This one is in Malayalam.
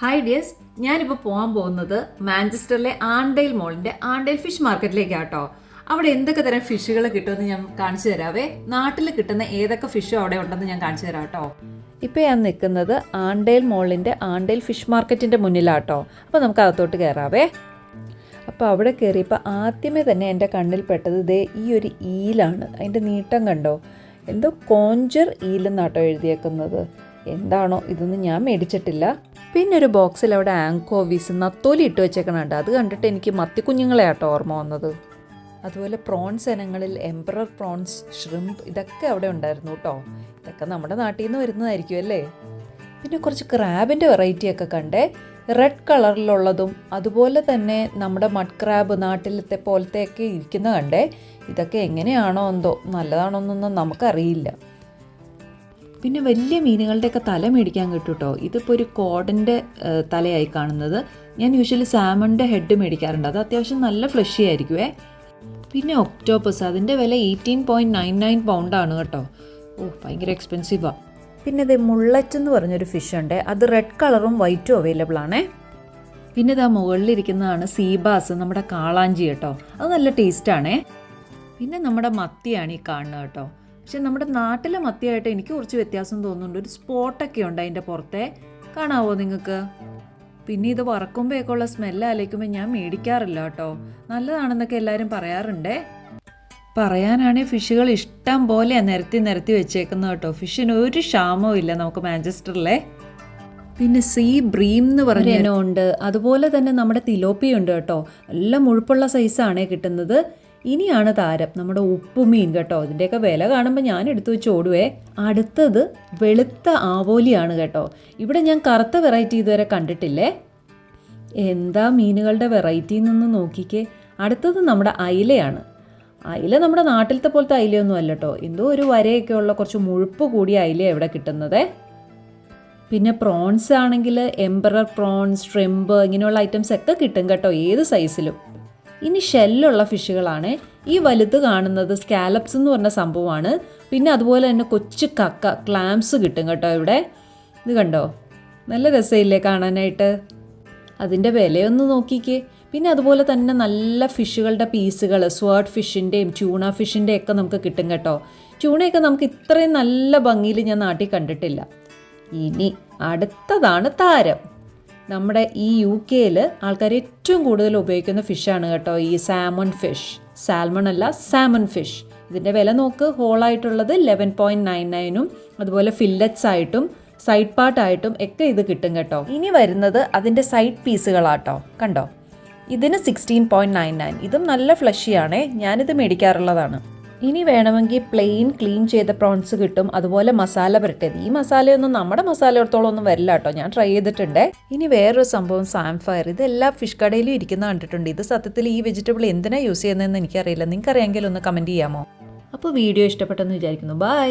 ഹായ് ഡിയേഴ്സ് ഞാനിപ്പോൾ പോകാൻ പോകുന്നത് മാഞ്ചസ്റ്ററിലെ ആണ്ടേൽ മോളിന്റെ ആണ്ടേൽ ഫിഷ് മാർക്കറ്റിലേക്ക് ആട്ടോ അവിടെ എന്തൊക്കെ തരം ഫിഷുകൾ കിട്ടുമെന്ന് ഞാൻ കാണിച്ചു തരാവേ. നാട്ടിൽ കിട്ടുന്ന ഏതൊക്കെ ഫിഷും അവിടെ ഉണ്ടെന്ന് ഞാൻ കാണിച്ചു തരാം കേട്ടോ ഇപ്പോൾ ഞാൻ നിൽക്കുന്നത് ആണ്ടേൽ മോളിന്റെ ആണ്ടേൽ ഫിഷ് മാർക്കറ്റിന്റെ മുന്നിലാട്ടോ അപ്പോൾ നമുക്ക് അകത്തോട്ട് കയറാവേ. അപ്പോൾ അവിടെ കയറിയപ്പോൾ ആദ്യമേ തന്നെ എന്റെ കണ്ണിൽ പെട്ടത് ഇതേ ഈ ഒരു ഈലാണ്. അതിന്റെ നീട്ടം കണ്ടോ? എന്തോ കോഞ്ചർ ഈലെന്നാട്ടോ എഴുതിയേക്കുന്നത്. എന്താണോ ഇതൊന്നും ഞാൻ മേടിച്ചിട്ടില്ല. പിന്നെ ഒരു ബോക്സിൽ അവിടെ ആങ്കോവീസ് നത്തോലി ഇട്ട് വെച്ചേക്കണുണ്ട്. അത് കണ്ടിട്ട് എനിക്ക് മത്തിക്കുഞ്ഞുങ്ങളെ ആട്ടോ ഓർമ്മ വന്നത്. അതുപോലെ പ്രോൺസ് ഇനങ്ങളിൽ എംപറർ പ്രോൺസ് ഷ്രിംപ് ഇതൊക്കെ അവിടെ ഉണ്ടായിരുന്നു കേട്ടോ ഇതൊക്കെ നമ്മുടെ നാട്ടിൽ നിന്ന് വരുന്നതായിരിക്കും അല്ലേ? പിന്നെ കുറച്ച് ക്രാബിന്റെ വെറൈറ്റി ഒക്കെ കണ്ടേ. റെഡ് കളറിലുള്ളതും അതുപോലെ തന്നെ നമ്മുടെ മഡ് ക്രാബ് നാട്ടിലത്തെ പോലത്തെയൊക്കെ ഇരിക്കുന്ന കണ്ടേ. ഇതൊക്കെ എങ്ങനെയാണോ എന്തോ നല്ലതാണോ എന്നൊന്നും നമുക്കറിയില്ല. പിന്നെ വലിയ മീനുകളുടെയൊക്കെ തല മേടിക്കാൻ കിട്ടും കേട്ടോ ഇതിപ്പോൾ ഒരു കോടന്റെ തലയായി കാണുന്നത്. ഞാൻ യൂഷ്വലി സാമണിന്റെ ഹെഡ് മേടിക്കാറുണ്ട്. അത് അത്യാവശ്യം നല്ല ഫ്ലഷി ആയിരിക്കുമേ പിന്നെ ഒക്ടോപ്പസ് അതിന്റെ വില എയ്റ്റീൻ പോയിന്റ് നയൻ നയൻ പൗണ്ടാണ് കേട്ടോ. ഓ ഭയങ്കര എക്സ്പെൻസീവാണ് പിന്നെ ഇത് മുള്ളറ്റ് എന്ന് പറഞ്ഞൊരു ഫിഷ് ഉണ്ട്. അത് റെഡ് കളറും വൈറ്റും അവൈലബിൾ ആണേ. പിന്നെ ഇതാ മുകളിലിരിക്കുന്നതാണ് സീബാസ് നമ്മുടെ കാളാഞ്ചി കേട്ടോ. അത് നല്ല ടേസ്റ്റാണേ പിന്നെ നമ്മുടെ മത്തിയാണ് ഈ കാണുന്നത് കേട്ടോ. പക്ഷെ നമ്മുടെ നാട്ടിലെ മത്തിയായിട്ട് എനിക്ക് കുറച്ച് വ്യത്യാസം തോന്നുന്നുണ്ട്. ഒരു സ്പോട്ടൊക്കെ ഉണ്ട് അതിന്റെ പുറത്തെ. കാണാവോ നിങ്ങൾക്ക്? പിന്നെ ഇത് വറക്കുമ്പോഴൊക്കെ ഉള്ള സ്മെല്ല് ആലോചിക്കുമ്പോൾ ഞാൻ മേടിക്കാറില്ല കേട്ടോ. നല്ലതാണെന്നൊക്കെ എല്ലാവരും പറയാറുണ്ടേ. പറയാനാണെങ്കിൽ ഫിഷുകൾ ഇഷ്ടം പോലെ നിരത്തി നിരത്തി വെച്ചേക്കുന്നത് കേട്ടോ. ഫിഷിന് ഒരു ക്ഷാമവും ഇല്ല നമുക്ക് മാഞ്ചസ്റ്ററിലെ. പിന്നെ സീ ബ്രീം എന്ന് പറഞ്ഞ ഉണ്ട്. അതുപോലെ തന്നെ നമ്മുടെ തിലോപ്പി ഉണ്ട് കേട്ടോ. നല്ല മുഴുപ്പുള്ള സൈസാണേ കിട്ടുന്നത്. ഇനിയാണ് താരം. നമ്മുടെ ഉപ്പുമീൻ കേട്ടോ. ഇതിന്റെയൊക്കെ വില കാണുമ്പോൾ ഞാൻ എടുത്തു വെച്ച് ഓടുവേ. അടുത്തത് വെളുത്ത ആവോലിയാണ് കേട്ടോ. ഇവിടെ ഞാൻ കറുത്ത വെറൈറ്റി ഇതുവരെ കണ്ടിട്ടില്ലേ? എന്താ മീനുകളുടെ വെറൈറ്റി നിന്ന് നോക്കിക്കേ. അടുത്തത് നമ്മുടെ അയിലയാണ്. അയില നമ്മുടെ നാട്ടിലത്തെ പോലത്തെ അയിലയൊന്നും അല്ല കേട്ടോ. എന്തോ ഒരു വരയൊക്കെ ഉള്ള കുറച്ച് മുഴുപ്പ് കൂടിയ അയില എവിടെ കിട്ടുന്നത്. പിന്നെ പ്രോൺസ് ആണെങ്കിൽ എംബറർ പ്രോൺസ് ഷ്രിമ്പ് ഇങ്ങനെയുള്ള ഐറ്റംസ് ഒക്കെ കിട്ടും കേട്ടോ. ഏത് സൈസിലും ഇനി ഷെല്ലുള്ള ഫിഷുകളാണ് ഈ വലുത് കാണുന്നത് സ്കാലപ്സ് എന്ന് പറഞ്ഞ സംഭവമാണ്. പിന്നെ അതുപോലെ തന്നെ കൊച്ചു കക്ക ക്ലാംസ് കിട്ടും കേട്ടോ ഇവിടെ. ഇത് കണ്ടോ? നല്ല രസമില്ലേ കാണാനായിട്ട്? അതിന്റെ വിലയൊന്ന് നോക്കിക്കേ. പിന്നെ അതുപോലെ തന്നെ നല്ല ഫിഷുകളുടെ പീസുകൾ സ്വേർഡ് ഫിഷിന്റെയും ട്യൂണ ഫിഷിന്റെയും ഒക്കെ നമുക്ക് കിട്ടും കേട്ടോ. ട്യൂണയൊക്കെ നമുക്ക് ഇത്രയും നല്ല ഭംഗിയിൽ ഞാൻ നാട്ടിൽ കണ്ടിട്ടില്ല. ഇനി അടുത്തതാണ് താരം. നമ്മുടെ ഈ യു കെയിൽ ആൾക്കാർ ഏറ്റവും കൂടുതൽ ഉപയോഗിക്കുന്ന ഫിഷാണ് കേട്ടോ ഈ സാമൺ ഫിഷ് സാൽമൺ അല്ല സാമൺ ഫിഷ് ഇതിന്റെ വില നോക്ക് ഹോളായിട്ടുള്ളത് ലെവൻ പോയിന്റ് നയൻ നയനും അതുപോലെ ഫില്ലറ്റ്സ് ആയിട്ടും സൈഡ് പാർട്ടായിട്ടും ഒക്കെ ഇത് കിട്ടും കേട്ടോ. ഇനി വരുന്നത് അതിന്റെ സൈഡ് പീസുകളാട്ടോ കണ്ടോ? ഇതിന് സിക്സ്റ്റീൻ പോയിന്റ് നയൻ നയൻ ഇതും നല്ല ഫ്ലഷിയാണേ ഞാനിത് മേടിക്കാറുള്ളതാണ്. ഇനി വേണമെങ്കിൽ പ്ലെയിൻ ക്ലീൻ ചെയ്ത പ്രോൺസ് കിട്ടും. അതുപോലെ മസാല പുരട്ടിയത്. ഈ മസാലയൊന്നും നമ്മുടെ മസാലയോടത്തോളം ഒന്നും വരില്ല കേട്ടോ. ഞാൻ ട്രൈ ചെയ്തിട്ടുണ്ട്. ഇനി വേറൊരു സംഭവം സാംഫയർ ഇത് എല്ലാ ഫിഷ് കടയിലും ഇരിക്കുന്ന കണ്ടിട്ടുണ്ട്. ഇത് സത്യത്തിൽ ഈ വെജിറ്റബിൾ എന്തിനാ യൂസ് ചെയ്യുന്നതെന്ന് എനിക്കറിയില്ല. നിങ്ങൾക്ക് അറിയാമെങ്കിൽ ഒന്ന് കമന്റ് ചെയ്യാമോ? അപ്പോൾ വീഡിയോ ഇഷ്ടപ്പെട്ടെന്ന് വിചാരിക്കുന്നു. ബൈ